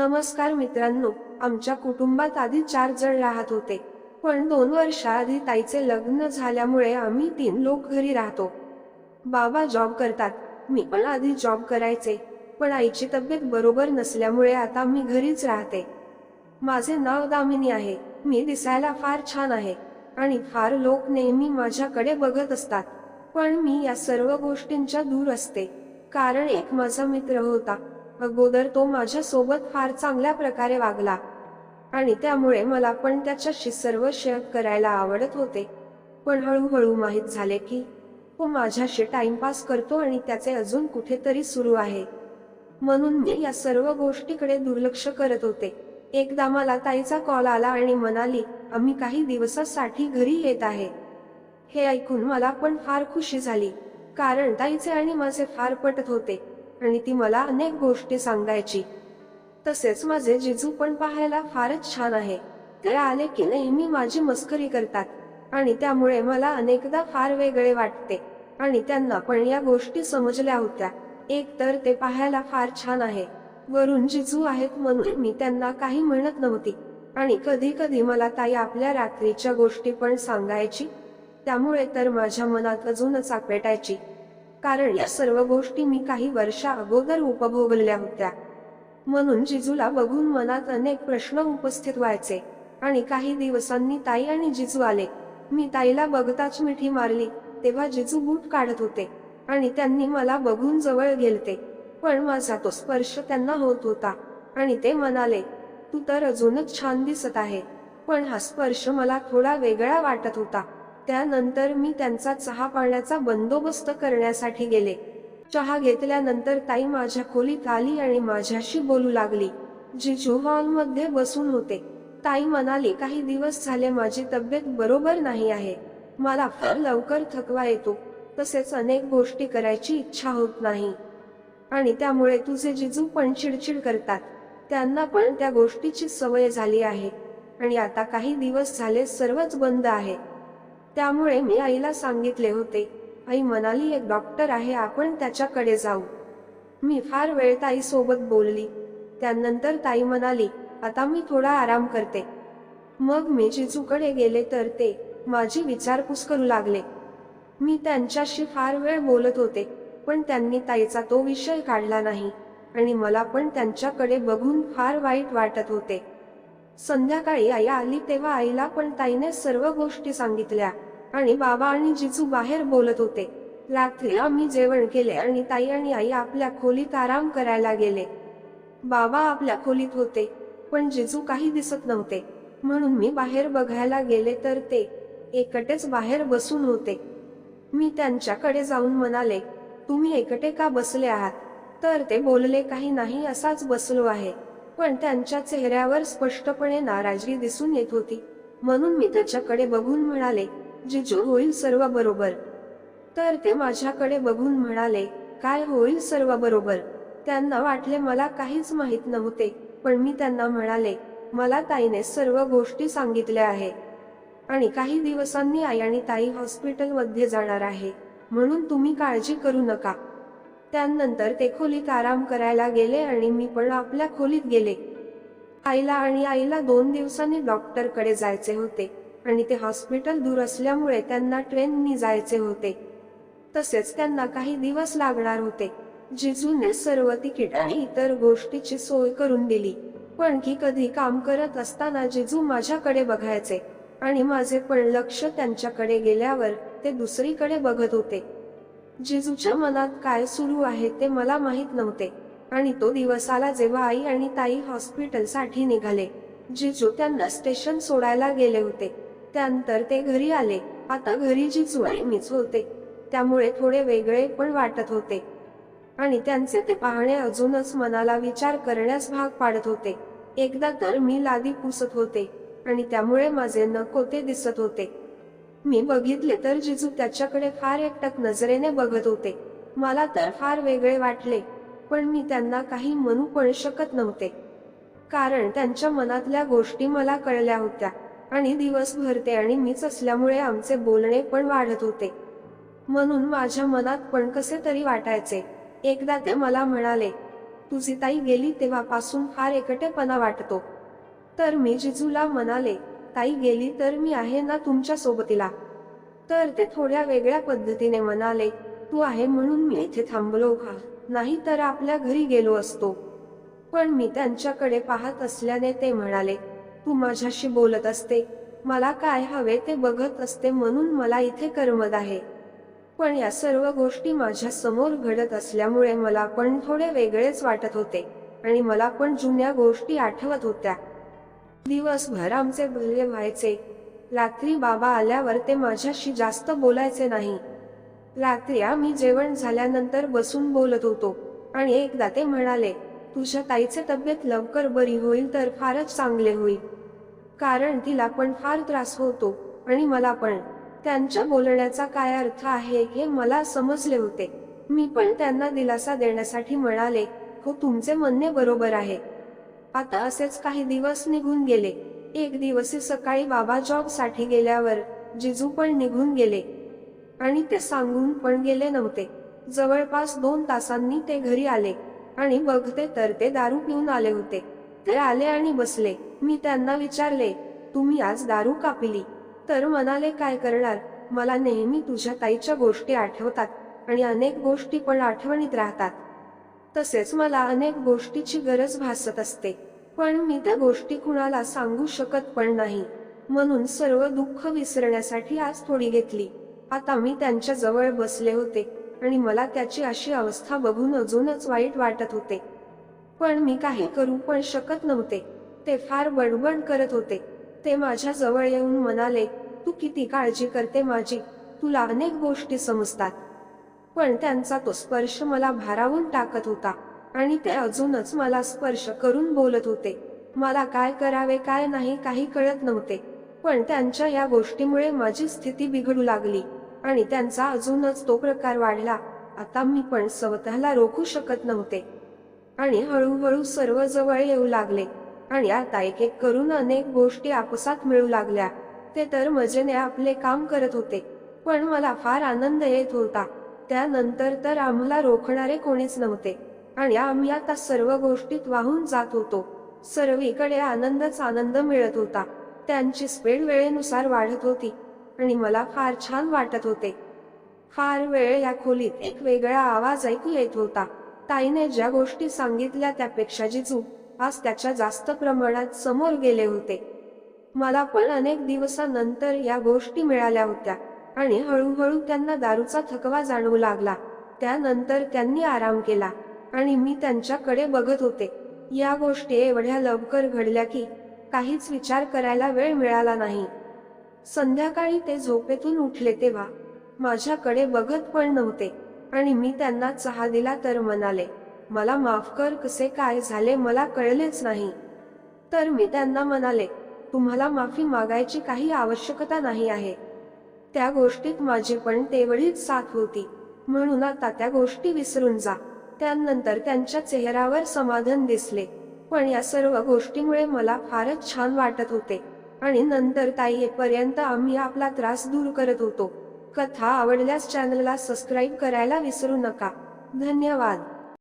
नमस्कार मित्रांनो आमच्या कुटुंबात आधी चार जण राहत होते. पण दोन वर्षाआधी ताईचे लग्न झाल्यामुळे आम्ही तीन लोक घरी राहतो. बाबा जॉब करतात मी पण आधी जॉब करायचे. पण आईची तब्येत बरोबर नसल्यामुळे आता मी घरीच राहते. माझे नाव दामिनी आहे मी दिसायला फार छान आहे. आणि फार लोक नेहमी माझ्याकडे बघत असतात. पण मी या सर्व गोष्टींच्या दूर असते. कारण एक माझा मित्र होता. अगोदर तो माझ्यासोबत फार चांगल्या प्रकारे वागला. आणि त्यामुळे मला पण त्याच्याशी सर्व शेअर करायला आवडत होते. पण हळूहळू माहीत झाले की तो माझ्याशी टाइमपास करतो आणि त्याचे अजून कुठेतरी सुरू आहे. म्हणून मी या सर्व गोष्टीकडे दुर्लक्ष करत होते. एकदा मला ताईचा कॉल आला आणि म्हणाली आम्ही काही दिवसासाठी घरी येत आहे. हे ऐकून मला पण फार खुशी झाली. कारण ताईचे आणि माझे फार पटत होते. आणि ती मला अनेक गोष्टी सांगायची. तसेच माझे जिजू पण पाहायला फारच छान आहे. ते आले की नेहमी माझी मस्करी करतात. आणि त्यामुळे मला अनेकदा फार वेगळे वाटते. आणि त्यांना पण या गोष्टी समजल्या होत्या. एक तर ते पाहायला फार छान आहे. वरून जिजू आहेत म्हणून मी त्यांना काही म्हणत नव्हती. आणि कधी कधी मला ताई आपल्या रात्रीच्या गोष्टी पण सांगायची. त्यामुळे तर माझ्या मनात अजूनच आपेटायची कारण या सर्व गोष्टी मी काही वर्षा अगोदर उपभोगल्या होत्या. म्हणून जिजूला बघून मनात अनेक प्रश्न उपस्थित व्हायचे. आणि काही दिवसांनी ताई आणि जिजू आले. मी ताईला बघताच मिठी मारली तेव्हा जिजू बूट काढत होते. आणि त्यांनी मला बघून जवळ गेलते पण माझा तो स्पर्श त्यांना होत होता. आणि ते म्हणाले तू तर अजूनच छान दिसत आहे. पण हा स्पर्श मला थोडा वेगळा वाटत होता. त्यानंतर मी त्यांचा चहा पाण्याचा बंदोबस्त करण्यासाठी गेले. चहा घेतल्यानंतर ताई माझ्या खोलीत आली आणि माझ्याशी बोलू लागली. जिजू हॉलमध्ये बसून होते. ताई म्हणाली काही दिवस झाले माझी तब्येत बरोबर नाही आहे. मला फार लवकर थकवा येतो. तसेच अनेक गोष्टी करायची इच्छा होत नाही. आणि त्यामुळे तुझे जिजू पण चिडचिड करतात. त्यांना पण त्या गोष्टीची सवय झाली आहे. आणि आता काही दिवस झाले सर्वच बंद आहे. त्यामुळे मी आईला सांगितले होते आई म्हणाली एक डॉक्टर आहे आपण त्याच्याकडे जाऊ. मी फार वेळ ताई सोबत बोलली. त्यानंतर ताई म्हणाली आता मी थोडा आराम करते. मग मी जिजूकडे गेले तर ते माझी विचारपूस करू लागले. मी त्यांच्याशी फार वेळ बोलत होते पण त्यांनी ताईचा तो विषय काढला नाही आणि मला पण त्यांच्याकडे बघून फार वाईट वाटत होते. संध्याकाळी आई आली तेव्हा आईला पण ताईने सर्व गोष्टी सांगितल्या आणि बाबा आणि जिजू बाहेर बोलत होते. रात्री आम्ही जेवण केले आणि ताई आणि आई आपल्या खोलीत आराम करायला गेले. बाबा आपल्या खोलीत होते पण जिजू काही दिसत नव्हते. म्हणून मी बाहेर बघायला गेले तर ते एकटेच बाहेर बसून होते. मी त्यांच्याकडे जाऊन म्हणाले तुम्ही एकटे का बसले आहात? तर ते बोलले काही नाही असाच बसलो आहे. पण त्यांच्या चेहऱ्यावर स्पष्टपणे नाराजगी दिसून येत होती. म्हणून मी त्याच्याकडे बघून म्हणाले जिजू होईल सर्व बरोबर. तर ते माझ्याकडे बघून म्हणाले काय होईल सर्व बरोबर? त्यांना वाटले मला काहीच माहीत नव्हते पण मी त्यांना म्हणाले मला ताईने सर्व गोष्टी सांगितल्या आहे आणि काही दिवसांनी आई आणि ताई हॉस्पिटलमध्ये जाणार आहे. म्हणून तुम्ही काळजी करू नका. त्यानंतर ते खोलीत आराम करायला गेले आणि मी पण आपल्या खोलीत गेले. आईला आणि आईला दोन दिवसांनी डॉक्टरकडे जायचे होते आणि ते हॉस्पिटल दूर असल्यामुळे त्यांना ट्रेननी जायचे होते. तसेच त्यांना काही दिवस लागणार होते. जिजूने सर्व तिकीट आणि इतर गोष्टीची सोय करून दिली. पण की कधी काम करत असताना जिजू माझ्याकडे बघायचे आणि माझे पण लक्ष त्यांच्याकडे गेल्यावर ते दुसरीकडे बघत होते. जिजूच्या मनात काय सुरू आहे ते मला माहीत नव्हते. आणि तो दिवस आला जेव्हा आई आणि ताई हॉस्पिटलसाठी निघाले जिजू त्यांना स्टेशन सोडायला गेले होते. त्यानंतर ते घरी आले. आता घरी जिजू आणि मीच होते. त्यामुळे थोडे वेगळे पण वाटत होते. आणि त्यांचे ते पाहणे अजूनच मनाला विचार करण्यास भाग पाडत होते. एकदा तर मी लादी पुसत होते. आणि त्यामुळे माझे नको ते दिसत होते. मी बघितले तर जिजू त्याच्याकडे फार एकटक नजरेने बघत होते. मला तर फार वेगळे वाटले पण मी त्यांना काही म्हणू पण शकत नव्हते. कारण त्यांच्या मनातल्या गोष्टी मला कळल्या होत्या आणि दिवसभर ते आणि मीच असल्यामुळे आमचे बोलणे पण वाढत होते. म्हणून माझ्या मनात पण कसे तरी वाटायचे. एकदा ते मला म्हणाले तुझी ताई गेली तेव्हापासून फार एकटेपणा वाटतो. तर मी जिजूला म्हणाले ताई गेली तर मी आहे ना तुमच्या सोबतीला. तर ते थोड्या वेगळ्या पद्धतीने म्हणाले तू आहे म्हणून मी इथे थांबलो का? नाही तर आपल्या घरी गेलो असतो. पण मी त्यांच्याकडे पाहत असल्याने ते म्हणाले तू माझ्याशी बोलत असते. मला काय हवे ते बघत असते म्हणून मला इथे करमत आहे. पण या सर्व गोष्टी माझ्यासमोर घडत असल्यामुळे मला पण थोडे वेगळेच वाटत होते आणि मला पण जुन्या गोष्टी आठवत होत्या. दिवसभर आमचे बोलले व्हायचे. रात्री बाबा आल्यावर ते माझ्याशी जास्त बोलायचे नाही. रात्री आम्ही जेवण झाल्यानंतर बसून बोलत होतो आणि एकदा ते म्हणाले तुझ्या ताईचे तब्येत लवकर बरी होईल तर फारच चांगले होईल. कारण तिला पण फार त्रास होतो आणि मला पण. त्यांच्या बोलण्याचा काय अर्थ आहे हे मला समजले होते. मी पण त्यांना दिलासा देण्यासाठी म्हणाले हो तुमचे म्हणणे बरोबर आहे. आता असेच काही दिवस निघून गेले. एक दिवशी सकाळी बाबा जॉबसाठी गेल्यावर जिजू पण निघून गेले. आणि ते सांगून पण गेले नव्हते. जवळपास दोन तासांनी ते घरी आले. आणि बघते तर ते दारू पिऊन आले होते. ते आले आणि बसले. मी त्यांना विचारले तुम्ही आज दारू का पिली? तर म्हणाले काय करणार? मला नेहमी तुझ्या ताईच्या गोष्टी आठवतात आणि अनेक गोष्टी पण आठवणीत राहतात. तसेच मला अनेक गोष्टीची गरज भासत असते. पण मी त्या गोष्टी कुणाला सांगू शकत पण नाही. म्हणून सर्व दुःख विसरण्यासाठी आज थोडी घेतली. आता मी त्यांच्या जवळ बसले होते आणि मला त्याची अशी अवस्था बघून अजूनच वाईट वाटत होते. पण मी काही करू पण शकत नव्हते. ते फार बडबड करत होते. ते माझ्या जवळ येऊन म्हणाले तू किती काळजी करते माझी. तुला अनेक गोष्टी समजतात. पण त्यांचा तो स्पर्श मला भारावून टाकत होता आणि ते अजूनच मला स्पर्श करून बोलत होते. मला काय करावे काय नाही काही कळत नव्हते. पण त्यांच्या या गोष्टीमुळे माझी स्थिती बिघडू लागली आणि त्यांचा अजूनच तो प्रकार वाढला. आता मी पण स्वतःला रोखू शकत नव्हते. आणि हळूहळू सर्व जवळ येऊ लागले आणि आता एक एक करून अनेक गोष्टी आपसात मिळू लागल्या. ते तर मजेने आपले काम करत होते पण मला फार आनंद येत होता. त्यानंतर तर आम्हाला रोखणारे कोणीच नव्हते. आणि आम्ही आता सर्व गोष्टीत वाहून जात होतो. सर्वीकडे आनंदच आनंद मिळत होता. त्यांची स्पीड वेळेनुसार वाढत होती. आणि मला फार छान वाटत होते. फार वेळ या खोलीत एक वेगळा आवाज ऐकू येत होता. ताईने ज्या गोष्टी सांगितल्या त्यापेक्षा जिजू आज त्याच्या जास्त प्रमाणात समोर गेले होते. मला पण अनेक दिवसानंतर या गोष्टी मिळाल्या होत्या. आणि हळूहळू त्यांना दारूचा थकवा जाणवू लागला. त्यानंतर त्यांनी आराम केला आणि मी त्यांच्याकडे बघत होते. या गोष्टी एवढ्या लवकर घडल्या की काहीच विचार करायला वेळ मिळाला नाही. संध्याकाळी ते झोपेतून उठले तेव्हा माझ्याकडे बघत पण नव्हते आणि मी त्यांना चहा दिला तर म्हणाले मला माफ कर कसे काय झाले मला कळलेच नाही. तर मी त्यांना म्हणाले तुम्हाला माफी मागायची काही आवश्यकता नाही आहे. त्या गोष्टीत माझी पण तेवढीच साथ होती. म्हणून आता त्या गोष्टी विसरून जा. त्यानंतर त्यांच्या चेहऱ्यावर समाधान दिसले. पण या सर्व गोष्टीमुळे मला फारच छान वाटत होते. आणि नंतर ताई आम्ही आपला त्रास दूर करत होतो. कथा आवडल्यास चॅनलला सबस्क्राईब करायला विसरू नका. धन्यवाद.